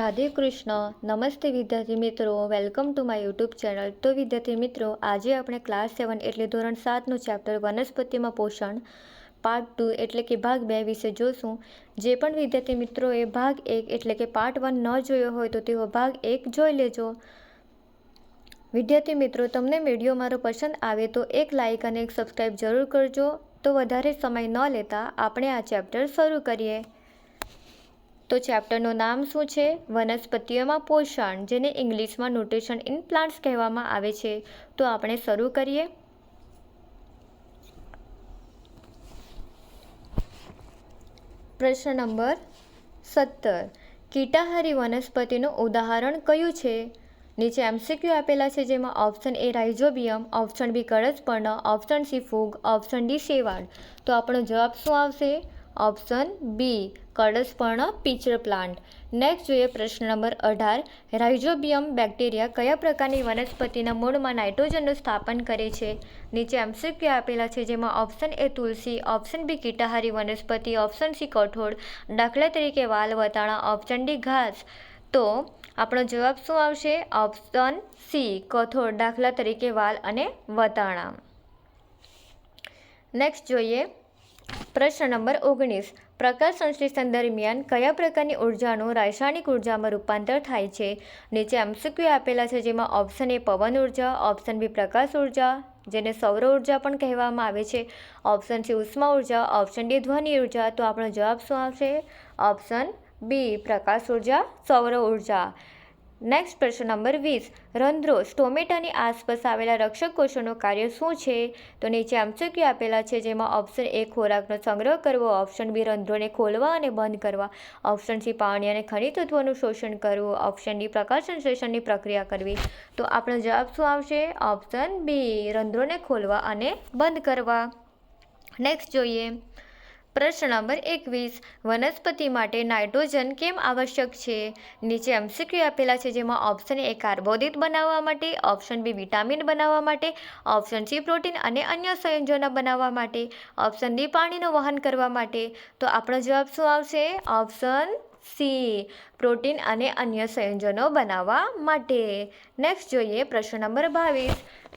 રાધે કૃષ્ણ. નમસ્તે વિદ્યાર્થી મિત્રો. Welcome to my YouTube channel. તો વિદ્યાર્થી મિત્રો, આજે આપણે ક્લાસ સેવન એટલે ધોરણ સાતનું ચેપ્ટર વનસ્પતિમાં પોષણ પાર્ટ ટુ એટલે કે ભાગ બે વિશે જોશું. જે પણ વિદ્યાર્થી મિત્રોએ ભાગ એક એટલે કે પાર્ટ વન ન જોયો હોય તો તેઓ ભાગ એક જોઈ લેજો. વિદ્યાર્થી મિત્રો, તમને વીડિયો મારો પસંદ આવે તો એક લાઇક અને એક સબસ્ક્રાઈબ જરૂર કરજો. તો વધારે સમય ન લેતા આપણે આ ચેપ્ટર શરૂ કરીએ. તો ચેપ્ટરનું નામ શું છે? વનસ્પતિઓમાં પોષણ, જેને ઇંગ્લિશમાં ન્યુટ્રિશન ઇન પ્લાન્ટ્સ કહેવામાં આવે છે. તો આપણે શરૂ કરીએ. પ્રશ્ન નંબર સત્તર. કીટાહારી વનસ્પતિનું ઉદાહરણ કયું છે? નીચે એમસીક્યુ આપેલા છે, જેમાં option A rhizobium, option B કળસપર્ણ option C ફૂગ, ઓપ્શન ડી શેવાળ. તો આપણો જવાબ શું આવશે? ઓપ્શન બી કળસપર્ણ પીચર પ્લાન્ટ. નેક્સ્ટ જોઈએ પ્રશ્ન નંબર અઢાર. રાઇઝોબિયમ બેક્ટેરિયા કયા પ્રકારની વનસ્પતિના મૂળમાં નાઇટ્રોજનનું સ્થાપન કરે છે? નીચે એમસીક્યુ આપેલા છે, જેમાં ઓપ્શન એ તુલસી, ઓપ્શન બી કીટાહારી વનસ્પતિ, ઓપ્શન સી કઠોળ, દાખલા તરીકે વાલ વટાણા ઓપ્શન ડી ઘાસ. તો આપણો જવાબ શું આવશે? ઓપ્શન સી, કઠોળ, દાખલા તરીકે વાલ અને વટાણા નેક્સ્ટ જોઈએ પ્રશ્ન નંબર ઓગણીસ. પ્રકાશ સંશ્લેષણ દરમિયાન કયા પ્રકારની ઉર્જાનું રાસાયણિક ઉર્જામાં રૂપાંતર થાય છે? નીચે એમસીક્યુ આપેલા છે જેમાં ઓપ્શન એ પવન ઊર્જા, ઓપ્શન બી પ્રકાશ ઊર્જા, જેને સૌર ઊર્જા પણ કહેવામાં આવે છે. ઓપ્શન સી ઉષ્મા ઊર્જા, ઓપ્શન ડી ધ્વનિ ઊર્જા. તો આપણો જવાબ શું આવશે? ઓપ્શન બી પ્રકાશ ઊર્જા, સૌર ઊર્જા. નેક્સ્ટ પ્રશ્ન નંબર વીસ. રંધ્રો સ્ટોમેટાની આસપાસ આવેલા રક્ષક કોષોનું કાર્ય શું છે? તો નીચે એમસીક્યુ આપેલા છે, જેમાં ઓપ્શન એ ખોરાકનો સંગ્રહ કરવો ઓપ્શન બી રંધ્રોને ખોલવા અને બંધ કરવા ઓપ્શન સી પાણી અને ખનિજ તત્વોનું શોષણ કરવું ઓપ્શન ડી પ્રકાશ પ્રક્રિયા કરવી. તો આપણો જવાબ શું આવશે? ઓપ્શન બી રંધ્રોને ખોલવા અને બંધ કરવા. નેક્સ્ટ જોઈએ. પ્રશ્ન નંબર એકવીસ. વનસ્પતિ માટે નાઇટ્રોજન કેમ આવશ્યક છે? નીચે એમસીક્યુ આપેલા છે જેમાં ઓપ્શન એ કાર્બોદિત બનાવવા માટે ઓપ્શન બી વિટામિન બનાવવા માટે ઓપ્શન સી પ્રોટીન અને અન્ય સંયોજનો બનાવવા માટે ઓપ્શન ડી પાણીનું વહન કરવા માટે. તો આપણો જવાબ શું આવશે? ઓપ્શન સી, પ્રોટીન અને અન્ય સંયોજનો બનાવવા માટે. નેક્સ્ટ જોઈએ પ્રશ્ન નંબર બાવીસ.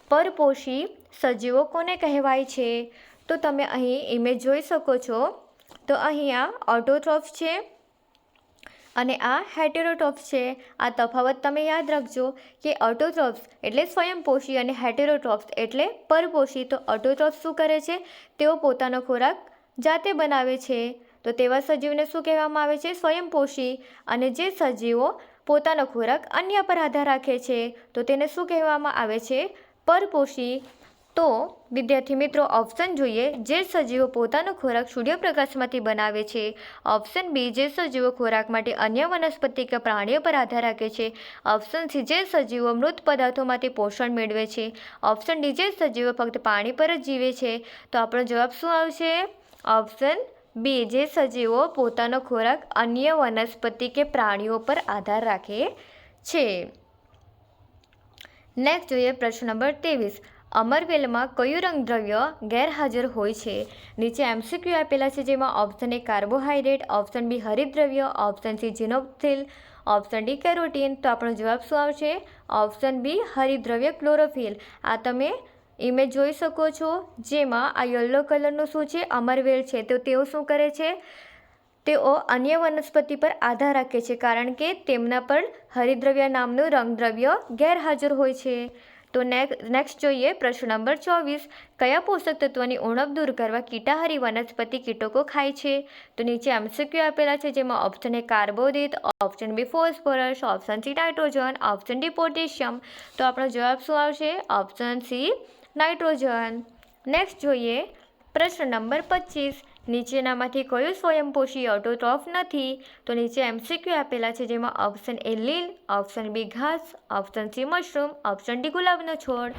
પરપોષી સજીવો કોને કહેવાય છે? તો તમે અહીં ઇમેજ જોઈ શકો છો. તો અહીં આ ઓટોટ્રોફ છે અને આ હેટેરોટ્રોફ છે. આ તફાવત તમે યાદ રાખજો કે ઓટોટ્રોફ્સ એટલે સ્વયંપોષી અને હેટેરોટ્રોફ્સ એટલે પરપોષી. તો ઓટોટ્રોફ શું કરે છે? તેઓ પોતાનો ખોરાક જાતે બનાવે છે. તો તેવા સજીવને શું કહેવામાં આવે છે? સ્વયંપોષી. અને જે સજીવો પોતાનો ખોરાક અન્ય પર આધાર રાખે છે. તો તેને શું કહેવામાં આવે છે? પરપોષી. તો વિદ્યાર્થી મિત્રો ઓપ્શન જોઈએ, જે સજીવો પોતાનો ખોરાક સૂર્યપ્રકાશમાંથી બનાવે છે. ઓપ્શન બી જે સજીવો ખોરાક માટે અન્ય વનસ્પતિ કે પ્રાણીઓ પર આધાર રાખે છે. ઓપ્શન સી જે સજીવો મૃત પદાર્થોમાંથી પોષણ મેળવે છે. ઓપ્શન ડી જે સજીવો ફક્ત પાણી પર જ જીવે છે. તો આપણો જવાબ શું આવશે? ઓપ્શન બી જે સજીવો પોતાનો ખોરાક અન્ય વનસ્પતિ કે પ્રાણીઓ પર આધાર રાખે છે. નેક્સ્ટ જોઈએ પ્રશ્ન નંબર ત્રેવીસ. અમરવેલમાં કયું રંગદ્રવ્ય ગેરહાજર હોય છે? નીચે એમસીક્યુ આપેલા છે જેમાં option A carbohydrate option B હરિદ્રવ્ય option C જીનોપ્થિલ option D carotene તો આપણો જવાબ શું આવશે? ઓપ્શન બી હરિદ્રવ્ય ક્લોરોફિલ આ તમે ઇમેજ જોઈ શકો છો, જેમાં આ યલો કલરનું શું છે? અમરવેલ છે. તો તેઓ શું કરે છે? તેઓ અન્ય વનસ્પતિ પર આધાર રાખે છે, કારણ કે તેમના પર હરિદ્રવ્ય નામનું રંગદ્રવ્ય ગેરહાજર હોય છે. તો નેક્સ્ટ જોઈએ પ્રશ્ન નંબર ચોવીસ. કયા પોષક તત્વોની ઉણપ દૂર કરવા કીટાહારી વનસ્પતિ કીટકો ખાય છે? તો નીચે એમસીક્યુ આપેલા છે, જેમાં option A કાર્બોદિત option B phosphorus option C nitrogen option D potassium તો આપણો જવાબ શું આવશે? ઓપ્શન સી નાઇટ્રોજન નેક્સ્ટ જોઈએ પ્રશ્ન નંબર પચીસ. નીચેનામાંથી કયું સ્વયંપોષી ઓટોટ્રોફ નથી, તો નીચે એમસીક્યુ આપેલા છે, જેમાં ઓપ્શન એ લીલ ઓપ્શન બી ઘાસ option C mushroom option D ગુલાબનો છોડ.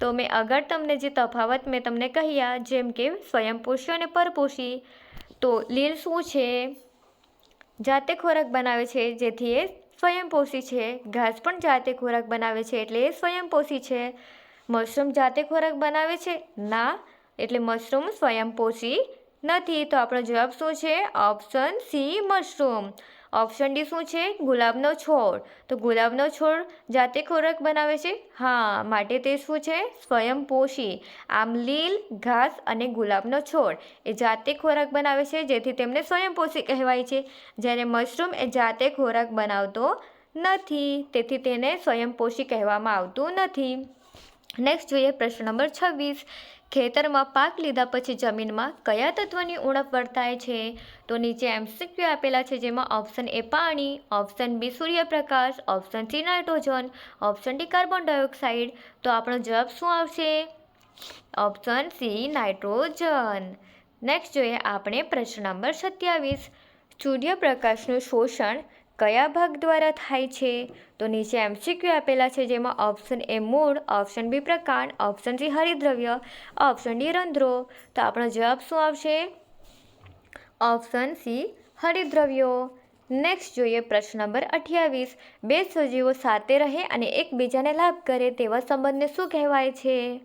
તો મેં આગળ તમને જે તફાવત મેં તમને કહ્યા, જેમ કે સ્વયંપોષી અને પરપોષી. તો લીલ શું છે? જાતે ખોરાક બનાવે છે, જેથી એ સ્વયંપોષી છે. ઘાસ પણ જાતે ખોરાક બનાવે છે, એટલે એ સ્વયંપોષી છે. મશરૂમ જાતે ખોરાક બનાવે છે? ના, એટલે મશરૂમ સ્વયંપોષી નથી, તો આપણો જવાબ શું છે? Option C mushroom option D શું છે? ગુલાબનો છોડ. તો ગુલાબનો છોડ જાતે ખોરાક બનાવે છે? હા, માટે તે શું છે? સ્વયંપોષી આમ લીલ, ઘાસ અને ગુલાબનો છોડ એ જાતે ખોરાક બનાવે છે, જેથી તેમને સ્વયંપોષી કહેવાય છે. જ્યારે મશરૂમ એ જાતે ખોરાક બનાવતો નથી, તેથી તેને સ્વયંપોષી કહેવામાં આવતું નથી. નેક્સ્ટ જોઈએ પ્રશ્ન નંબર છવ્વીસ. ખેતરમાં પાક લીધા પછી જમીનમાં કયા તત્વની ઉણપ વર્તાય છે? તો નીચે એમસીક્યુ આપેલા છે, જેમાં ઓપ્શન એ પાણી ઓપ્શન બી સૂર્યપ્રકાશ option C nitrogen option D carbon dioxide તો આપણો જવાબ શું આવશે? Option C nitrogen. નેક્સ્ટ જોઈએ આપણે પ્રશ્ન નંબર સત્યાવીસ. સૂર્યપ્રકાશનું શોષણ કયા ભાગ દ્વારા થાય છે? તો નીચે એમસીક્યુ આપેલા છે, જેમાં ઓપ્શન એ મૂળ ઓપ્શન બી પ્રકાંડ ઓપ્શન સી હરિદ્રવ્ય ઓપ્શન ડી રંધ્રો. તો આપણો જવાબ શું આવશે? Option C હરિદ્રવ્યો. નેક્સ્ટ જોઈએ પ્રશ્ન નંબર અઠ્યાવીસ. બે સજીવો સાથે રહે અને એકબીજાને લાભ કરે તેવા સંબંધને શું કહેવાય છે?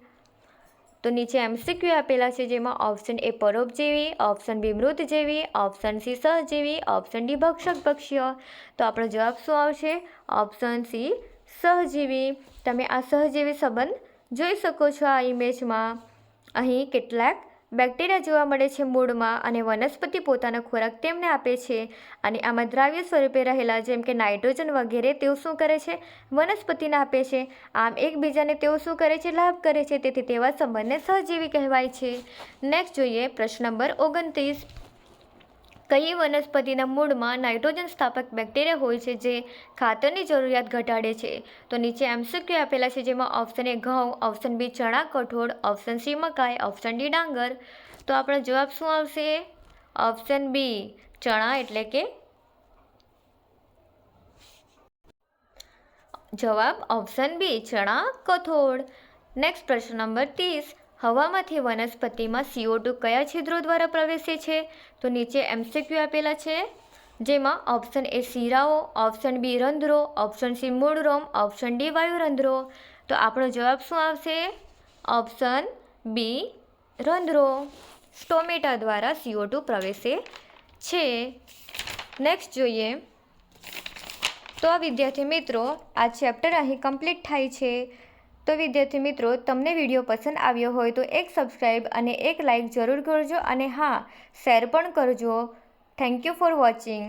તો નીચે એમસીક્યુ આપેલા છે, જેમાં ઓપ્શન એ પરોપજીવી ઓપ્શન બી મૃતજીવી ઓપ્શન સી સહજીવી ઓપ્શન ડી ભક્ષક ભક્ષ્ય. તો આપણો જવાબ શું આવશે? ઓપ્શન સી સહજીવી તમે આ સહજીવી સંબંધ જોઈ શકો છો આ ઇમેજમાં અહીં કેટલાક બેક્ટેરિયા જોવા મળે છે મૂળમાં અને વનસ્પતિ પોતાનો ખોરાક તેમને આપે છે. અને આમાં દ્રાવ્ય સ્વરૂપે રહેલા જેમ કે નાઇટ્રોજન વગેરે તેઓ શું કરે છે? વનસ્પતિને આપે છે. આમ એકબીજાને તેઓ શું કરે છે? લાભ કરે છે. તેથી તેવા સંબંધને સહજીવી કહેવાય છે. નેક્સ્ટ જોઈએ પ્રશ્ન નંબર ઓગણત્રીસ. કઈ વનસ્પતિના મૂળમાં નાઇટ્રોજન સ્થાપક બેક્ટેરિયા હોય છે જે ખાતરની જરૂરિયાત ઘટાડે છે? તો નીચે એમસીક્યુ આપેલા છે જેમાં ઓપ્શન એ ઘઉં ઓપ્શન બી ચણા કઠોળ ઓપ્શન સી મકાઈ ઓપ્શન ડી ડાંગર. તો આપણો જવાબ શું આવશે? ઓપ્શન બી ચણા એટલે કે જવાબ ઓપ્શન બી ચણા કઠોળ. નેક્સ્ટ પ્રશ્ન નંબર ત્રીસ. હવામાંથી વનસ્પતિમાં સીઓ ટુ કયા છિદ્રો દ્વારા પ્રવેશે છે? તો નીચે એમસીક્યુ આપેલા છે. જેમાં ઓપ્શન એ શીરાઓ ઓપ્શન બી રંધ્રો ઓપ્શન સી મૂળરોમ ઓપ્શન ડી વાયુરંધ્રો. તો આપણો જવાબ શું આવશે? Option B રંધ્રો. સ્ટોમેટા દ્વારા સીઓ ટુ પ્રવેશે છે. નેક્સ્ટ જોઈએ. તો વિદ્યાર્થી મિત્રો, આ ચેપ્ટર અહીં કમ્પ્લીટ થાય છે. તો વિદ્યાર્થી મિત્રો, તમને વીડિયો પસંદ આવ્યો હોય તો એક સબસ્ક્રાઈબ અને એક લાઈક જરૂર કરજો અને હા શેર પણ કરજો. Thank you for watching